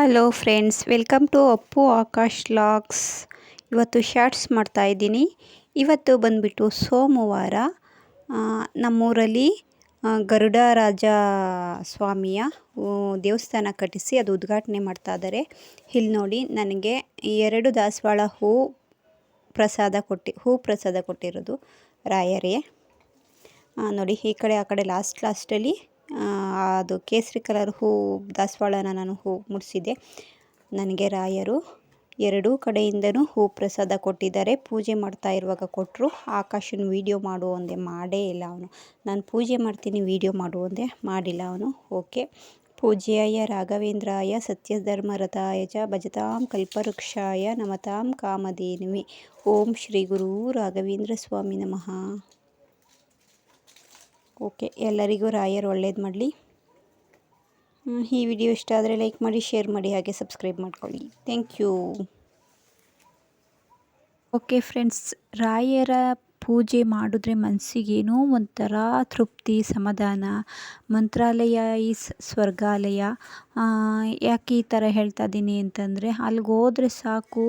Hello friends welcome to Appu Akash logs ಇವತ್ತು shorts ಮಾಡ್ತಾ ಇದ್ದೀನಿ. ಇವತ್ತು ಬಂದುಬಿಟ್ಟು ಸೋಮವಾರ ನಮ್ಮೂರಲ್ಲಿ ಗರುಡರಾಜ ಗರುಡ ರಾಜ ಸ್ವಾಮಿಯ ದೇವಸ್ಥಾನ ಕಟ್ಟಿಸಿ ಅದು ಉದ್ಘಾಟನೆ ಮಾಡ್ತಾ ಇದ್ದಾರೆ. ಇಲ್ಲಿ ನೋಡಿ, ನನಗೆ ಎರಡು ದಾಸವಾಳ ಹೂ ಪ್ರಸಾದ ಕೊಟ್ಟು, ಹೂ ಪ್ರಸಾದ ಕೊಟ್ಟಿರೋದು ರಾಯರೇ. ನೋಡಿ, ಈ ಕಡೆ, ಆ ಕಡೆ ಲಾಸ್ಟ್ ಲಾಸ್ಟಲ್ಲಿ ಅದು ಕೇಸರಿ ಕಲರ್ ಹೂ, ದಾಸವಾಳನ ನಾನು ಹೂ ಮುಡಿಸಿದ್ದೆ. ನನಗೆ ರಾಯರು ಎರಡೂ ಕಡೆಯಿಂದನೂ ಹೂ ಪ್ರಸಾದ ಕೊಟ್ಟಿದ್ದಾರೆ. ಪೂಜೆ ಮಾಡ್ತಾ ಇರುವಾಗ ಕೊಟ್ಟರು ಆಕಾಶನ ವೀಡಿಯೋ ಮಾಡು ಅಂದೆ. ಮಾಡೇ ಇಲ್ಲ ಅವನು. ನಾನು ಪೂಜೆ ಮಾಡ್ತೀನಿ ವೀಡಿಯೋ ಮಾಡು ಅಂದೆ. ಮಾಡಿಲ್ಲ ಅವನು. ಓಕೆ. ಪೂಜ್ಯಾಯ ರಾಘವೇಂದ್ರಾಯ ಸತ್ಯಧರ್ಮರಥಾಯ ಚ ಭಜತಾಂ ಕಲ್ಪವೃಕ್ಷಾಯ ನಮತಾಂ ಕಾಮಧೇನುವೆ. ಓಂ ಶ್ರೀ ಗುರು ರಾಘವೇಂದ್ರ ಸ್ವಾಮಿ ನಮಃ. ಓಕೆ, ಎಲ್ಲರಿಗೂ ರಾಯರ್ ಒಳ್ಳೇದು ಮಾಡಲಿ. ಈ ವಿಡಿಯೋ ಇಷ್ಟ ಆದರೆ ಲೈಕ್ ಮಾಡಿ, ಶೇರ್ ಮಾಡಿ, ಹಾಗೆ ಸಬ್ಸ್ಕ್ರೈಬ್ ಮಾಡ್ಕೊಳ್ಳಿ. Thank you. ಓಕೆ, ಫ್ರೆಂಡ್ಸ್, ರಾಯರ ಪೂಜೆ ಮಾಡಿದ್ರೆ ಮನಸ್ಸಿಗೇನೋ ಒಂಥರ ತೃಪ್ತಿ, ಸಮಾಧಾನ. ಮಂತ್ರಾಲಯ ಈಸ್ ಸ್ವರ್ಗಾಲಯ. ಯಾಕೆ ಈ ಥರ ಹೇಳ್ತಾ ಇದ್ದೀನಿ ಅಂತಂದರೆ ಅಲ್ಲಿಗೆ ಹೋದರೆ ಸಾಕು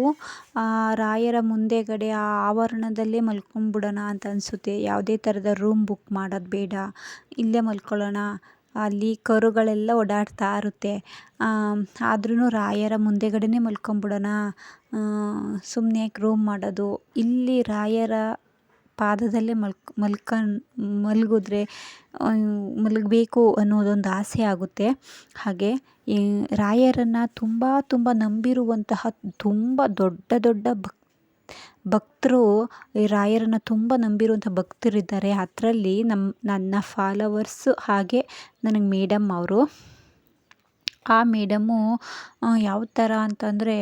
ರಾಯರ ಮುಂದೆಗಡೆ ಆ ಆವರಣದಲ್ಲೇ ಮಲ್ಕೊಂಬಿಡೋಣ ಅಂತ ಅನಿಸುತ್ತೆ. ಯಾವುದೇ ಥರದ ರೂಮ್ ಬುಕ್ ಮಾಡೋದು ಬೇಡ. ಇಲ್ಲೇ ಮಲ್ಕೊಳ್ಳೋಣ. ಅಲ್ಲಿ ಕರುಗಳೆಲ್ಲ ಓಡಾಡ್ತಾ ಇರುತ್ತೆ. ಆದ್ರೂ ರಾಯರ ಮುಂದೆಗಡೆನೇ ಮಲ್ಕೊಂಬಿಡೋಣ. ಸುಮ್ಮನೆ ಯಾಕೆ ರೂಮ್ ಮಾಡೋದು? ಇಲ್ಲಿ ರಾಯರ ಪಾದದಲ್ಲೇ ಮಲ್ಕ್ ಮಲ್ಕಂಡು ಮಲಗಿದ್ರೆ ಮಲಗಬೇಕು ಅನ್ನೋದೊಂದು ಆಸೆ ಆಗುತ್ತೆ. ಹಾಗೆ ಈ ರಾಯರನ್ನು ತುಂಬ ತುಂಬ ನಂಬಿರುವಂತಹ ತುಂಬ ದೊಡ್ಡ ದೊಡ್ಡ ಭಕ್, ಭಕ್ತರು ಈ ರಾಯರನ್ನು ತುಂಬ ನಂಬಿರುವಂಥ ಭಕ್ತರಿದ್ದಾರೆ. ಅದರಲ್ಲಿ ನಮ್ಮ ನನ್ನ ಫಾಲೋವರ್ಸು ಹಾಗೆ ನನಗೆ ಮೇಡಮ್ ಅವರು. ಆ ಮೇಡಮ್ಮು ಯಾವ ಥರ ಅಂತಂದರೆ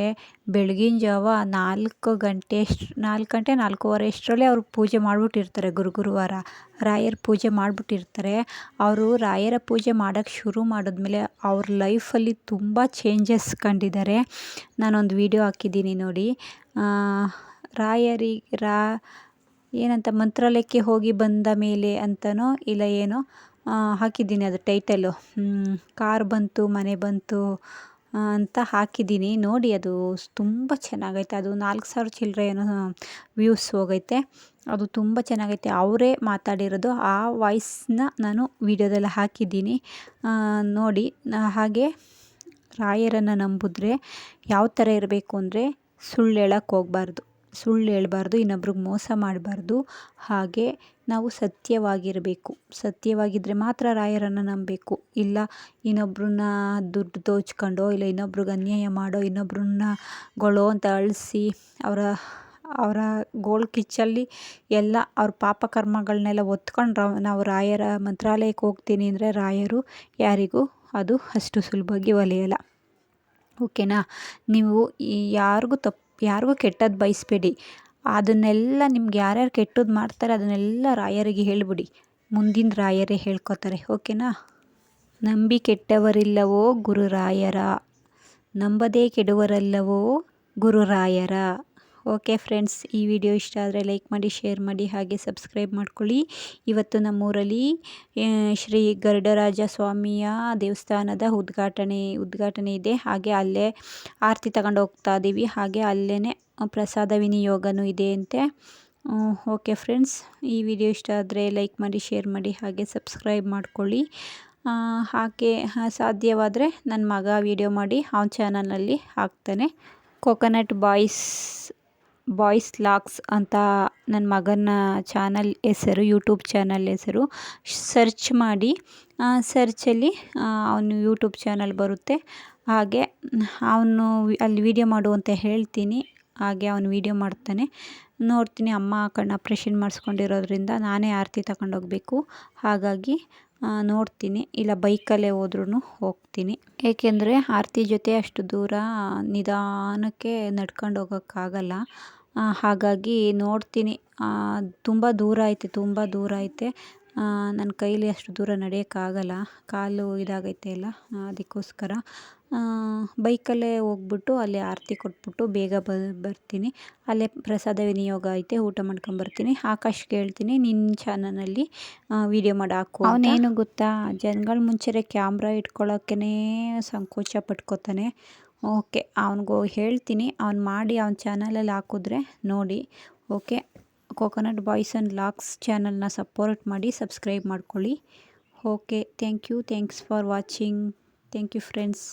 ಬೆಳಗಿನ ಜಾವ ನಾಲ್ಕು ಗಂಟೆ ನಾಲ್ಕು ಗಂಟೆ ನಾಲ್ಕೂವರೆ ಅಷ್ಟರಲ್ಲಿ ಅವರು ಪೂಜೆ ಮಾಡಿಬಿಟ್ಟಿರ್ತಾರೆ. ಗುರು ಗುರುವಾರ ರಾಯರ ಪೂಜೆ ಮಾಡಿಬಿಟ್ಟಿರ್ತಾರೆ. ಅವರು ರಾಯರ ಪೂಜೆ ಮಾಡೋಕ್ಕೆ ಶುರು ಮಾಡಿದ್ಮೇಲೆ ಅವ್ರ ಲೈಫಲ್ಲಿ ತುಂಬ ಚೇಂಜಸ್ ಕಂಡಿದ್ದಾರೆ. ನಾನೊಂದು ವಿಡಿಯೋ ಹಾಕಿದ್ದೀನಿ ನೋಡಿ. ರಾಯರಿ, ರಾ, ಏನಂತ ಮಂತ್ರಾಲಯಕ್ಕೆ ಹೋಗಿ ಬಂದ ಮೇಲೆ ಅಂತನೋ ಇಲ್ಲ ಏನೋ ಹಾಕಿದ್ದೀನಿ ಅದು ಟೈಟಲು. ಕಾರ್ ಬಂತು, ಮನೆ ಬಂತು ಅಂತ ಹಾಕಿದ್ದೀನಿ. ನೋಡಿ, ಅದು ತುಂಬ ಚೆನ್ನಾಗೈತೆ. ಅದು ನಾಲ್ಕು ಸಾವಿರ ಚಿಲ್ಲರೆ ಏನೋ ವ್ಯೂಸ್ ಹೋಗೈತೆ. ಅದು ತುಂಬ ಚೆನ್ನಾಗೈತೆ. ಅವರೇ ಮಾತಾಡಿರೋದು. ಆ ವಾಯ್ಸ್ನ ನಾನು ವೀಡಿಯೋದಲ್ಲಿ ಹಾಕಿದ್ದೀನಿ. ನೋಡಿ ಹಾಗೆ ರಾಯರನ್ನು ನಂಬಿದ್ರೆ, ಯಾವ ಥರ ಇರಬೇಕು ಅಂದರೆ ಸುಳ್ಳು ಹೇಳಕ್ಕೆ ಹೋಗಬಾರ್ದು. ಸುಳ್ಳು ಹೇಳ್ಬಾರ್ದು, ಇನ್ನೊಬ್ರಿಗೆ ಮೋಸ ಮಾಡಬಾರ್ದು. ಹಾಗೆ ನಾವು ಸತ್ಯವಾಗಿರಬೇಕು. ಸತ್ಯವಾಗಿದ್ದರೆ ಮಾತ್ರ ರಾಯರನ್ನು ನಂಬಬೇಕು. ಇಲ್ಲ ಇನ್ನೊಬ್ರನ್ನ ದುಡ್ಡು ದೋಚ್ಕೊಂಡೋ, ಇಲ್ಲ ಇನ್ನೊಬ್ರಿಗೆ ಅನ್ಯಾಯ ಮಾಡೋ, ಇನ್ನೊಬ್ರನ್ನ ಗೊಳೋ ಅಂತ ಅಳಿಸಿ ಅವರ ಅವರ ಗೋಲ್ ಕಿಚ್ಚಲ್ಲಿ ಎಲ್ಲ ಅವ್ರ ಪಾಪ ಕರ್ಮಗಳನ್ನೆಲ್ಲ ರ, ನಾವು ರಾಯರ ಮಂತ್ರಾಲಯಕ್ಕೆ ಹೋಗ್ತೀನಿ ಅಂದರೆ ರಾಯರು ಯಾರಿಗೂ ಅದು ಅಷ್ಟು ಸುಲಭವಾಗಿ ಒಲೆಯಲ್ಲ. ಓಕೆನಾ? ನೀವು ಯಾರಿಗೂ ತಪ್ಪು ಯಾರಿಗೂ ಕೆಟ್ಟದ್ದು ಬಯಸಬೇಡಿ. ಅದನ್ನೆಲ್ಲ ನಿಮ್ಗೆ ಯಾರ್ಯಾರು ಕೆಟ್ಟದ್ದು ಮಾಡ್ತಾರೆ ಅದನ್ನೆಲ್ಲ ರಾಯರಿಗೆ ಹೇಳಿಬಿಡಿ. ಮುಂದಿನ ರಾಯರೇ ಹೇಳ್ಕೊತಾರೆ, ಓಕೆನಾ? ನಂಬಿ ಕೆಟ್ಟವರಿಲ್ಲವೋ ಗುರುರಾಯರ, ನಂಬದೇ ಕೆಡುವರಲ್ಲವೋ ಗುರುರಾಯರ. ಓಕೆ ಫ್ರೆಂಡ್ಸ್, ಈ ವಿಡಿಯೋ ಇಷ್ಟ ಆದರೆ ಲೈಕ್ ಮಾಡಿ, ಶೇರ್ ಮಾಡಿ, ಹಾಗೆ ಸಬ್ಸ್ಕ್ರೈಬ್ ಮಾಡ್ಕೊಳ್ಳಿ. ಇವತ್ತು ನಮ್ಮೂರಲ್ಲಿ ಶ್ರೀ ಗರುಡರಾಜ ಸ್ವಾಮಿಯ ದೇವಸ್ಥಾನದ ಉದ್ಘಾಟನೆ ಉದ್ಘಾಟನೆ ಇದೆ. ಹಾಗೆ ಅಲ್ಲೇ ಆರತಿ ತಗೊಂಡು ಹೋಗ್ತಾ ಇದ್ದೀವಿ ಹಾಗೆ ಅಲ್ಲೇ ಪ್ರಸಾದ ವಿನಿಯೋಗನೂ ಇದೆ ಅಂತೆ. ಓಕೆ ಫ್ರೆಂಡ್ಸ್, ಈ ವಿಡಿಯೋ ಇಷ್ಟ ಆದರೆ ಲೈಕ್ ಮಾಡಿ, ಶೇರ್ ಮಾಡಿ, ಹಾಗೆ ಸಬ್ಸ್ಕ್ರೈಬ್ ಮಾಡ್ಕೊಳ್ಳಿ. ಹಾಗೆ ಸಾಧ್ಯವಾದರೆ ನನ್ನ ಮಗ ವಿಡಿಯೋ ಮಾಡಿ, ಅವನ ಚಾನಲ್ನಲ್ಲಿ ಹಾಕ್ತಾನೆ. ಕೋಕೋನಟ್ ಬಾಯ್ಸ್ ಬಾಯ್ಸ್ ಲಾಕ್ಸ್ ಅಂತ ನನ್ನ ಮಗನ ಚಾನಲ್ ಹೆಸರು ಯೂಟ್ಯೂಬ್ ಚಾನಲ್ ಹೆಸರು. ಸರ್ಚ್ ಮಾಡಿ ಸರ್ಚಲ್ಲಿ ಅವನು ಯೂಟ್ಯೂಬ್ ಚಾನಲ್ ಬರುತ್ತೆ. ಹಾಗೆ, ಅವನು ಅಲ್ಲಿ ವೀಡಿಯೋ ಮಾಡು ಅಂತ ಹೇಳ್ತೀನಿ. ಹಾಗೆ ಅವನು ವೀಡಿಯೋ ಮಾಡ್ತಾನೆ. ನೋಡ್ತೀನಿ ಅಮ್ಮ ಕಣ್ಣು ಆಪ್ರೇಷನ್ ಮಾಡಿಸ್ಕೊಂಡಿರೋದ್ರಿಂದ ನಾನೇ ಆರತಿ ತಗೊಂಡೋಗ್ಬೇಕು ಹಾಗಾಗಿ ನೋಡ್ತೀನಿ. ಇಲ್ಲ, ಬೈಕಲ್ಲೇ ಹೋದ್ರೂ ಹೋಗ್ತೀನಿ. ಏಕೆಂದರೆ ಆರತಿ ಜೊತೆ ಅಷ್ಟು ದೂರ ನಿಧಾನಕ್ಕೆ ನಡ್ಕೊಂಡು ಹೋಗೋಕ್ಕಾಗಲ್ಲ. ಹಾಗಾಗಿ ನೋಡ್ತೀನಿ. ತುಂಬ ದೂರ ಐತೆ, ತುಂಬ ದೂರ ಐತೆ. ನನ್ನ ಕೈಲಿ ಅಷ್ಟು ದೂರ ನಡೆಯೋಕ್ಕಾಗಲ್ಲ. ಕಾಲು ಇದಾಗೈತೆ ಎಲ್ಲ ಅದಕ್ಕೋಸ್ಕರ. ಬೈಕಲ್ಲೇ ಹೋಗ್ಬಿಟ್ಟು ಅಲ್ಲಿ ಆರತಿ ಕೊಟ್ಬಿಟ್ಟು ಬೇಗ ಬ, ಬರ್ತೀನಿ. ಅಲ್ಲೇ ಪ್ರಸಾದ ವಿನಿಯೋಗ ಐತೆ, ಊಟ ಮಾಡ್ಕೊಂಬರ್ತೀನಿ. ಆಕಾಶ್ ಹೇಳ್ತೀನಿ ನಿನ್ನ ಚಾನಲಲ್ಲಿ ವೀಡಿಯೋ ಮಾಡಿ, ಹಾಕು ಅವನೇನು ಗೊತ್ತಾ? ಜನಗಳ ಮುಂಚೆ ಕ್ಯಾಮ್ರಾ ಇಟ್ಕೊಳ್ಳೋಕ್ಕೇ ಸಂಕೋಚ ಪಟ್ಕೋತಾನೆ. ಓಕೆ, ಅವ್ನಿಗೂ ಹೇಳ್ತೀನಿ. ಅವ್ನು ಮಾಡಿ ಅವ್ನ ಚಾನಲಲ್ಲಿ ಹಾಕಿದ್ರೆ ನೋಡಿ. Okay coconut boys and logs ಚಾನಲ್ನ ಸಪೋರ್ಟ್ ಮಾಡಿ, ಸಬ್ಸ್ಕ್ರೈಬ್ ಮಾಡ್ಕೊಳ್ಳಿ. Okay thank you thanks for watching thank you friends